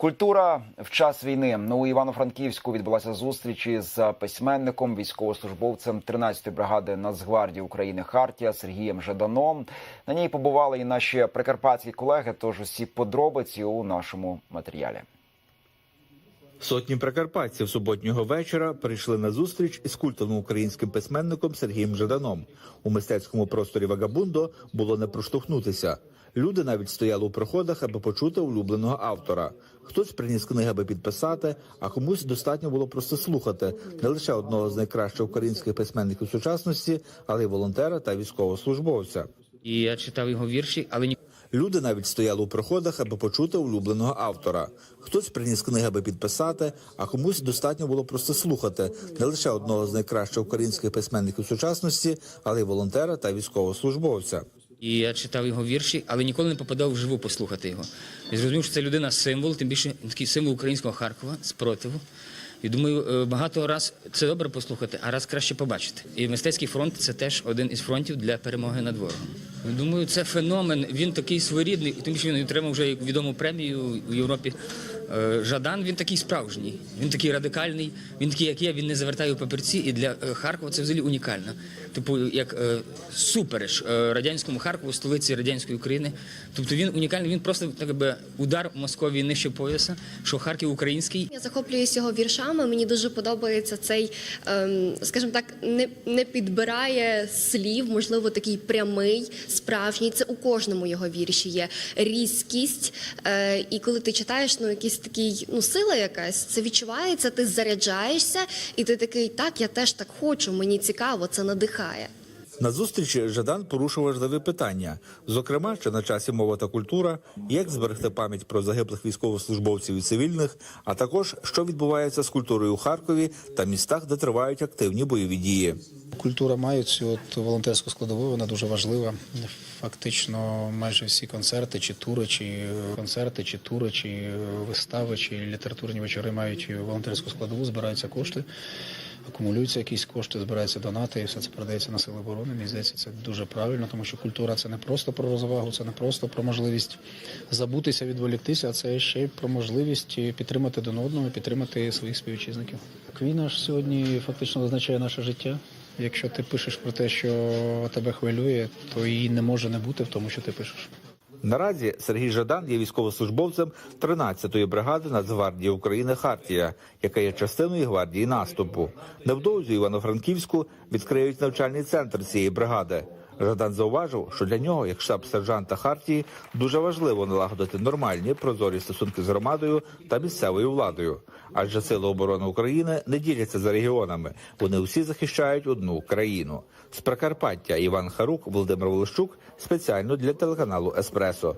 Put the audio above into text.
Культура в час війни Ну, у Івано-Франківську відбулася зустріч із письменником, військовослужбовцем 13-ї бригади Нацгвардії України Хартія Сергієм Жаданом. На ній побували і наші прикарпатські колеги. Тож усі подробиці у нашому матеріалі. Сотні прикарпатців суботнього вечора прийшли на зустріч із культовим українським письменником Сергієм Жаданом. У мистецькому просторі Вагабундо було не проштовхнутися. Люди навіть стояли у проходах, аби почути улюбленого автора. Хтось приніс книги, аби підписати, а комусь достатньо було просто слухати не лише одного з найкращих українських письменників сучасності, але й волонтера та військовослужбовця. І я читав його вірші, але ні. Люди навіть стояли у проходах, аби почути улюбленого автора. Хтось приніс книги, аби підписати, а комусь достатньо було просто слухати не лише одного з найкращих українських письменників сучасності, але й волонтера та військовослужбовця. І я читав його вірші, але ніколи не попадав вживу послухати його. І зрозумів, що це людина символ, тим більше такий символ українського Харкова, спротиву. І думаю, е, багато раз це добре послухати, а раз краще побачити. І мистецький фронт це теж один із фронтів для перемоги над ворогом. Думаю, це феномен. Він такий своєрідний, тим більше він отримав вже відому премію у Європі. Е, Жадан він такий справжній, він такий радикальний, він такий, як я, він не завертає папірці. І для е, Харкова це взагалі унікально. Типу, як е, супереч радянському Харкову, столиці радянської України. Тобто він унікальний, він просто так би удар Московії нижче пояса, що Харків український. Я захоплююсь його віршами. Мені дуже подобається цей, ем, скажімо так, не, не підбирає слів, можливо, такий прямий, справжній. Це у кожному його вірші є різкість. Е, і коли ти читаєш, ну якийсь такий, ну сила якась, це відчувається, ти заряджаєшся, і ти такий, так, я теж так хочу, мені цікаво, це надихає. На зустрічі Жадан порушив важливі питання, зокрема, чи на часі мова та культура, як зберегти пам'ять про загиблих військовослужбовців і цивільних, а також що відбувається з культурою у Харкові та містах, де тривають активні бойові дії. Культура має цю от волонтерську складову, вона дуже важлива. Фактично, майже всі концерти, чи тури, чи концерти, чи тури, чи вистави, чи літературні вечори мають волонтерську складову, збираються кошти, акумулюються якісь кошти, збираються донати, і все це передається на сили оборони. Мені здається, це дуже правильно, тому що культура це не просто про розвагу, це не просто про можливість забутися, відволіктися, а це ще й про можливість підтримати один одного, підтримати своїх співвітчизників. Війна ж сьогодні фактично визначає наше життя. Якщо ти пишеш про те, що тебе хвилює, то її не може не бути в тому, що ти пишеш. Наразі Сергій Жадан є військовослужбовцем 13-ї бригади Нацгвардії України Хартія, яка є частиною гвардії наступу. Невдовзі Івано-Франківську відкриють навчальний центр цієї бригади. Жадан зауважив, що для нього, як штаб-сержанта Хартії, дуже важливо налагодити нормальні прозорі стосунки з громадою та місцевою владою. Адже сили оборони України не діляться за регіонами. Вони усі захищають одну країну. З Прикарпаття Іван Харук, Володимир Волощук спеціально для телеканалу Еспресо.